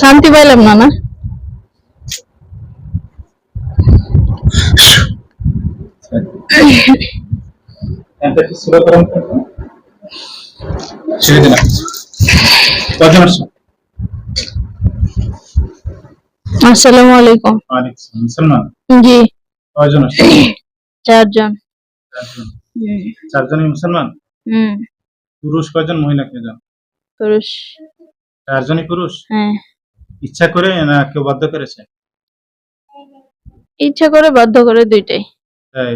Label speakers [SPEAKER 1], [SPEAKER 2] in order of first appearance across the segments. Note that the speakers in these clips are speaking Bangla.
[SPEAKER 1] শান্তি পাইলাম না না? আসসালামু আলাইকুম।
[SPEAKER 2] মুসলমান
[SPEAKER 1] জি।
[SPEAKER 2] কয়জন
[SPEAKER 1] চারজন।
[SPEAKER 2] চারজনই মুসলমান পুরুষ কয়জন মহিলা কয়জন?
[SPEAKER 1] পুরুষ।
[SPEAKER 2] চারজনই পুরুষ?
[SPEAKER 1] হ্যাঁ।
[SPEAKER 2] ইচ্ছা করে না কেউ বাধ্য করেছে?
[SPEAKER 1] ইচ্ছা করে বাধ্য করে দুইটাই।
[SPEAKER 2] তাই?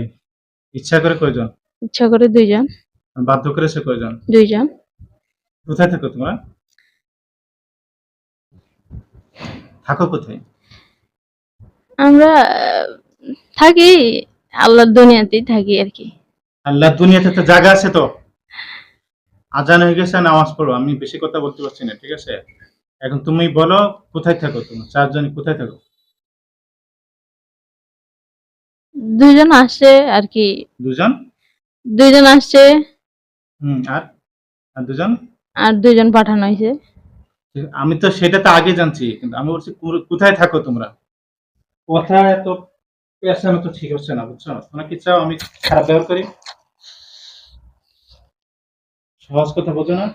[SPEAKER 2] ইচ্ছা করে কয়জন?
[SPEAKER 1] ইচ্ছা করে দুইজন।
[SPEAKER 2] বাধ্য করেছে কয়জন?
[SPEAKER 1] দুইজন।
[SPEAKER 2] কোথায় থাকো তোমরা? থাকো কোথায়?
[SPEAKER 1] আমরা থাকি আল্লাহর দুনিয়াতেই থাকি আর কি।
[SPEAKER 2] আল্লাহ দুনিয়াতে তো জায়গা আছে তো। আজান হয়ে গেছে নামাজ পড়ো। আমি বেশি কথা বলতে পারছি না ঠিক আছে? এখন তুমি বলো কোথায় থাকো তুমি চারজন কোথায় থাকো?
[SPEAKER 1] দুইজন আসছে আর কি।
[SPEAKER 2] দুজন?
[SPEAKER 1] দুইজন আসছে
[SPEAKER 2] হুম আর? আর দুজন?
[SPEAKER 1] আর দুইজন পাঠানো হয়েছে।
[SPEAKER 2] আমি তো সেটা তো আগে জানছি কিন্তু আমি বলছি কোথায় থাকো তোমরা? কোথায় এত পেশানো তো ঠিক হচ্ছে না বুঝছ? তোমরা কি চাও আমি খারাপ ব্যবহার করি? সহজ কথা বোঝো না।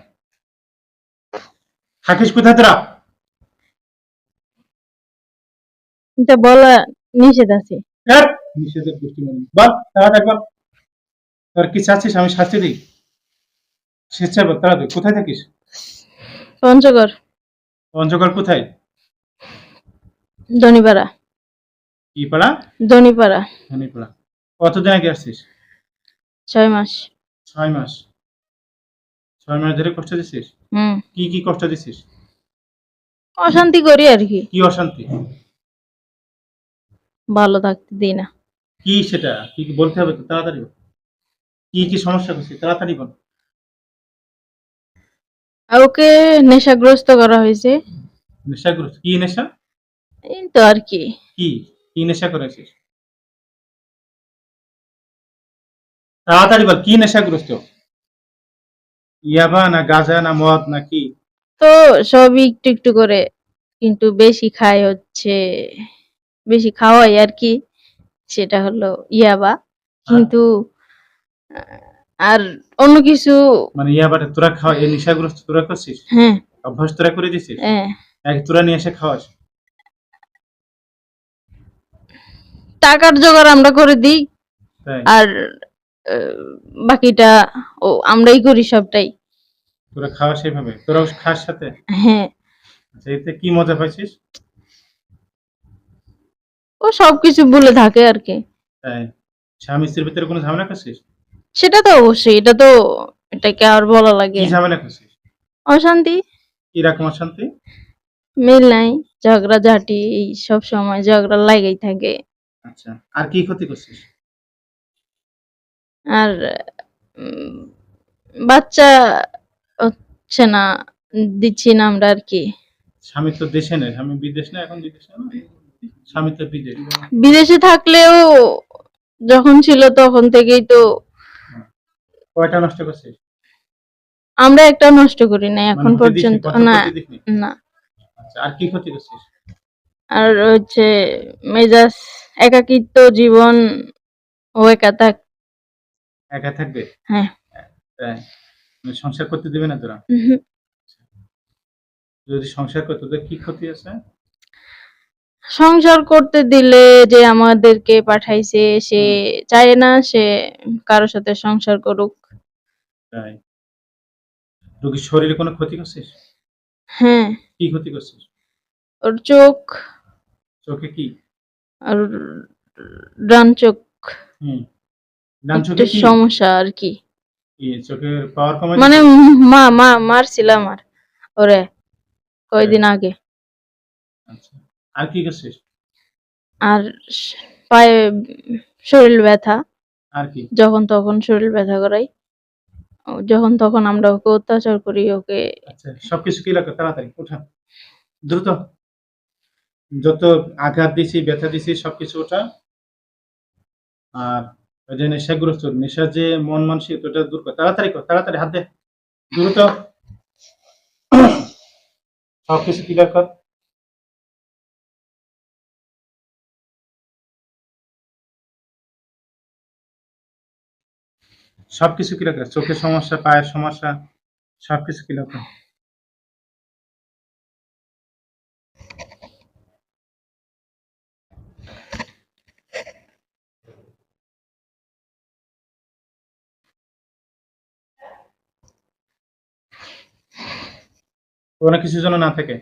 [SPEAKER 2] থাকিস কোথায় তোরা?
[SPEAKER 1] এটা বলা নিষেধ আছে।
[SPEAKER 2] হ্যাঁ, নিষেধের গোষ্ঠী মানে। বল তাড়াতাড়ি বল। তোর কি চাচ্ছিস আমি শাস্তি দিই। স্বেচ্ছা বল তাড়াতাড়ি। কোথায় থাকিস?
[SPEAKER 1] পঞ্চগড়।
[SPEAKER 2] পঞ্চগড় কোথায়?
[SPEAKER 1] দনিপাড়া
[SPEAKER 2] কি পাড়া?
[SPEAKER 1] দনিপাড়া
[SPEAKER 2] ধনীপাড়া। কতদিন আগে আসছিস?
[SPEAKER 1] ছয় মাস।
[SPEAKER 2] ছয় মাস। ছয় মাস ধরে কষ্ট দিছিস? কি কি কষ্ট দিছিস?
[SPEAKER 1] অশান্তি করি আর কি।
[SPEAKER 2] কি অশান্তি?
[SPEAKER 1] ভালো থাকতে দিই না।
[SPEAKER 2] কি সেটা? কি কি বলতে হবে তো? তাড়াতাড়ি বল। কি কি সমস্যা করছিস? তাড়াতাড়ি বল।
[SPEAKER 1] ওকে নেশাগ্রস্ত করা হয়েছে।
[SPEAKER 2] নেশা করিস কি নেশা?
[SPEAKER 1] এই তো আর কি।
[SPEAKER 2] কি কি নেশা করেছিস? তাড়াতাড়ি বল কি নেশাগ্রস্ত? ইয়াবা না গাঁজা না মদ না কি?
[SPEAKER 1] তো সবই একটু একটু করে কিন্তু বেশি খায় হচ্ছে বেশি খাওয়াই আর কি সেটা হলো ইয়াবা। কিন্তু আর অন্য কিছু
[SPEAKER 2] মানে ইয়াবাটা তোরা খাওয়া এই নেশাগ্রস্ত তোরা করছিস?
[SPEAKER 1] হ্যাঁ।
[SPEAKER 2] অভ্যাস তোরা করে দিছিস?
[SPEAKER 1] হ্যাঁ।
[SPEAKER 2] এক তোরা নিয়ে এসে খাওয়াস?
[SPEAKER 1] টাকার জোগাড় আমরা করে দিই। আর বাকিটা ও আমরাই করি সবটাই।
[SPEAKER 2] তোরা খাওয়া সেভাবে তোরাও খাস সাথে?
[SPEAKER 1] হ্যাঁ।
[SPEAKER 2] আচ্ছা এতে কি মজা পাইছিস?
[SPEAKER 1] ও সবকিছু বলে থাকে আর কি।
[SPEAKER 2] তাই? স্বামী স্ত্রীর ভিতরে কোনো ঝামেলা করছিস?
[SPEAKER 1] সেটা তো অবশ্যই এটা তো এটাকে আর বলা লাগে।
[SPEAKER 2] কি ঝামেলা করছিস?
[SPEAKER 1] অশান্তি।
[SPEAKER 2] কীরকম অশান্তি?
[SPEAKER 1] মিল নাই ঝগড়া ঝাঁটি এই সব সময় ঝগড়া লাগাই থাকে।
[SPEAKER 2] আচ্ছা আর কি ক্ষতি করছিস?
[SPEAKER 1] আর বাচ্চা হচ্ছে না দিচ্ছি না আমরা আর কি।
[SPEAKER 2] স্বামী তো দেশে নেই স্বামী বিদেশ না এখন বিদেশে না? স্বামী তো বিদেশ।
[SPEAKER 1] বিদেশে থাকলেও যখন ছিল তখন থেকেই তো
[SPEAKER 2] কয়টা নষ্ট করছিস?
[SPEAKER 1] আমরা একটা নষ্ট করি না এখন
[SPEAKER 2] মানে হতে দিসনি,
[SPEAKER 1] পর্যন্ত না না।
[SPEAKER 2] আচ্ছা আর কি ক্ষতি করছিস?
[SPEAKER 1] আর হচ্ছে মেজাজ একাকিত্ব জীবন ও একা থাক
[SPEAKER 2] একা থাকবে?
[SPEAKER 1] হ্যাঁ।
[SPEAKER 2] মানে সংসার করতে দিবে না তোরা? যদি সংসার করতে তোদের কি ক্ষতি আছে?
[SPEAKER 1] সংসার করতে দিলে যে আমাদেরকে পাঠাইছে সে চায় না সে কারোর সাথে সংসার করুক।
[SPEAKER 2] তাই। রোগীর শরীরে কোনো ক্ষতি করছিস?
[SPEAKER 1] হ্যাঁ।
[SPEAKER 2] কি ক্ষতি করছিস?
[SPEAKER 1] ওর চোখ।
[SPEAKER 2] চোখে কি?
[SPEAKER 1] আর ডান চোখ।
[SPEAKER 2] হুম।
[SPEAKER 1] একটু সমস্যা আর কি। মানে মা মা মারছিলাম আর ওরে কয়দিন আগে।
[SPEAKER 2] আচ্ছা আর কি করছিস?
[SPEAKER 1] আর পায়ে শরীর ব্যথা।
[SPEAKER 2] আর কি?
[SPEAKER 1] যখন তখন শরীর ব্যথা করাই। যখন তখন আমরা ওকে অত্যাচার করি ওকে
[SPEAKER 2] আচ্ছা সবকিছু কি লাগে তাড়াতাড়ি ওঠা দ্রুত। যত আঘাত দিছি ব্যথা দিছি সবকিছু ওঠা আর নেশাগ্রস্ত, নেশা যে মন তাড়াতাড়ি কর, তাড়াতাড়ি হাত দে। দ্রুত। সবকিছু ক্লিয়ার কর। সবকিছু চোখের সমস্যা, পায়ের সমস্যা, সবকিছু ক্লিয়ার কর। কোনো কিছুর জন্য না থাকে।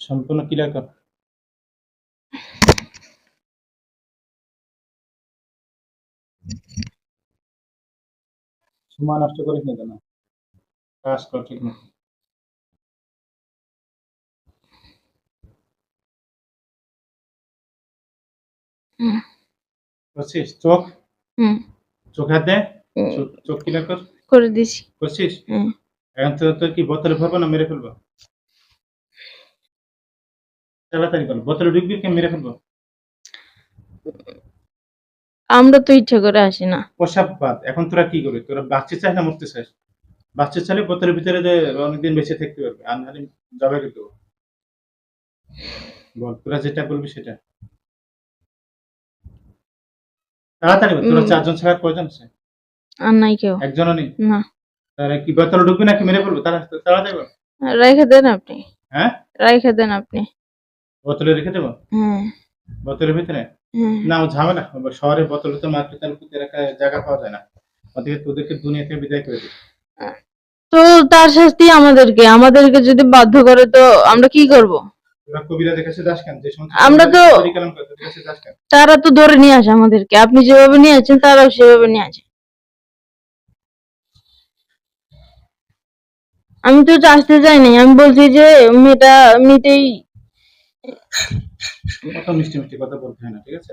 [SPEAKER 2] সম্পূর্ণ ক্লিয়ার কর সময় নষ্ট করিস না কেন? কাজ কর, ঠিক না
[SPEAKER 1] হুম।
[SPEAKER 2] করছিস? চোখ?
[SPEAKER 1] হুম।
[SPEAKER 2] চোখ হাত চোখ ক্লিয়ার কর
[SPEAKER 1] করে দিছি।
[SPEAKER 2] করছিস? এখন তো তোর কি বোতলে ভরবো না মেরে ফেলব? তাড়াতাড়ি করো বোতলে ঢুকবি কে মেরে ফেলব?
[SPEAKER 1] আমরা তো ইচ্ছা করে আসি না।
[SPEAKER 2] পোশাক বাদ এখন তোরা কি করবি? তোরা বাচ্চা চাস না মরতে চাস। বাচ্চা চাইলে বোতলের ভিতরে অনেকদিন বেঁচে থাকতে পারবে। আর নাহলে জবাই করে দেবো। বল তোরা যেটা বলবি সেটা। তাড়াতাড়ি তোরা চারজন ছাড়া কয়জন আছে?
[SPEAKER 1] আর নাই কেউ।
[SPEAKER 2] একজনও নেই?
[SPEAKER 1] না।
[SPEAKER 2] তাহলে কি বোতলে ঢুকবি নাকি মেরে ফেলব? তারা তাড়াতাড়ি বল।
[SPEAKER 1] রেখে দেন আপনি।
[SPEAKER 2] হ্যাঁ?
[SPEAKER 1] রেখে দেন আপনি।
[SPEAKER 2] বোতলে রেখে দেবো?
[SPEAKER 1] হ্যাঁ।
[SPEAKER 2] বোতলের ভিতরে?
[SPEAKER 1] হ্যাঁ।
[SPEAKER 2] না ও ঝামেলা। শহরে বোতলে তো মার্কেটের পুঁতে রাখা জায়গা পাওয়া যায় না। ওদিকে তোদেরকে দুনিয়া থেকে বিদায় করে দিই।
[SPEAKER 1] তো তার শাস্তি আমাদেরকে। আমাদেরকে যদি বাধ্য করে তো আমরা কি করব? আমরা তো- তারা তো ধরে নিয়ে আসে আমাদেরকে আপনি যেভাবে নিয়ে আছেন তারাও সেভাবে নিয়ে আসে। আমি তো আসতে চাইনি আমি বলছি যে মেয়েটা এমনিতেই
[SPEAKER 2] কথা মিষ্টি মিষ্টি কথা বলতে হয় না ঠিক আছে?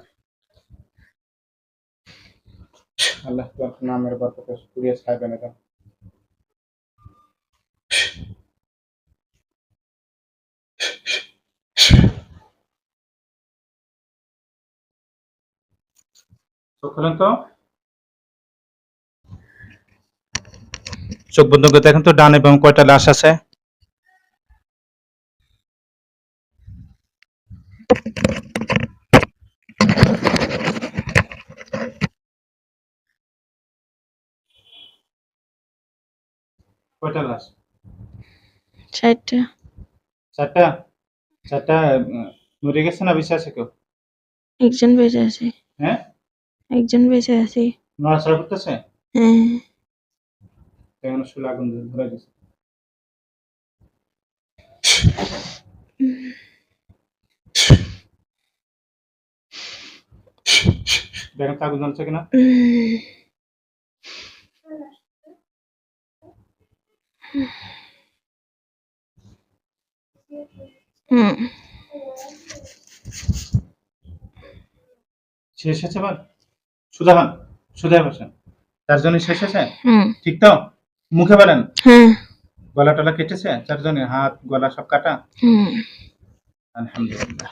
[SPEAKER 2] বিসমিল্লাহির রহমানির আল্লাহ তোর নামের বরকতে পুড়িয়ে ছাড়বে না কেন চোখ খুলেন তো চোখ বন্ধ করে দেখেন তো ডান এবং কয়টা লাশ আছে কয়টা লাশ চারটা। চারটা? উম, মরে গেছে না বেঁচে আছে কেউ?
[SPEAKER 1] একজন বেঁচে আছে।
[SPEAKER 2] হ্যাঁ?
[SPEAKER 1] একজন বেঁচে আছে।
[SPEAKER 2] নড়াচড়া করতেছে?
[SPEAKER 1] হ্যাঁ।
[SPEAKER 2] কেমন শুলে আগুন ধরে গেছে। দেখেন আগুন জ্বলছে কিনা? শেষ আছে এবার সুধা হন সুধা বসেন চারজনই শেষ
[SPEAKER 1] হুম।
[SPEAKER 2] ঠিক তো? মুখে বলেন।
[SPEAKER 1] হ্যাঁ
[SPEAKER 2] গলা টলা কেটেছে চারজনের হাত গলা সব কাটা? আলহামদুলিল্লাহ।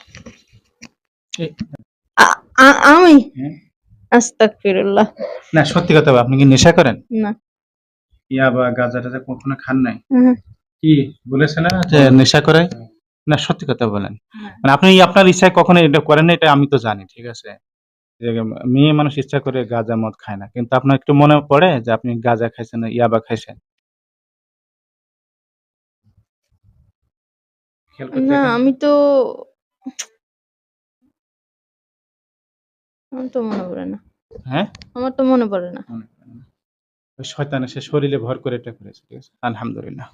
[SPEAKER 1] আমি?
[SPEAKER 2] হ্যাঁ?
[SPEAKER 1] আস্তাগফিরুল্লাহ।
[SPEAKER 2] না সত্যি কথা আপনি কি নেশা করেন?
[SPEAKER 1] না।
[SPEAKER 2] ইয়া বা গাঁজা টাজা কখনো খান নাই? কি বলেছে না? যে নেশা করে? না সত্যি কথা বলেন। মানে আপনি আপনার ইচ্ছায় কখনো এটা করেন না এটা আমি তো জানি ঠিক আছে? যে মেয়ে মানুষ ইচ্ছা করে গাঁজা মদ খায় না। কিন্তু আপনার একটু মনে পড়ে যে আপনি গাঁজা খাইছেন ইয়াবা খাইছেন?
[SPEAKER 1] না আমি তো আমার তো মনে পড়ে না।
[SPEAKER 2] হ্যাঁ?
[SPEAKER 1] আমার তো মনে পড়ে না।
[SPEAKER 2] শয়তান এসে শরীরে ভর করে এটা করেছে ঠিক আছে? আলহামদুলিল্লাহ।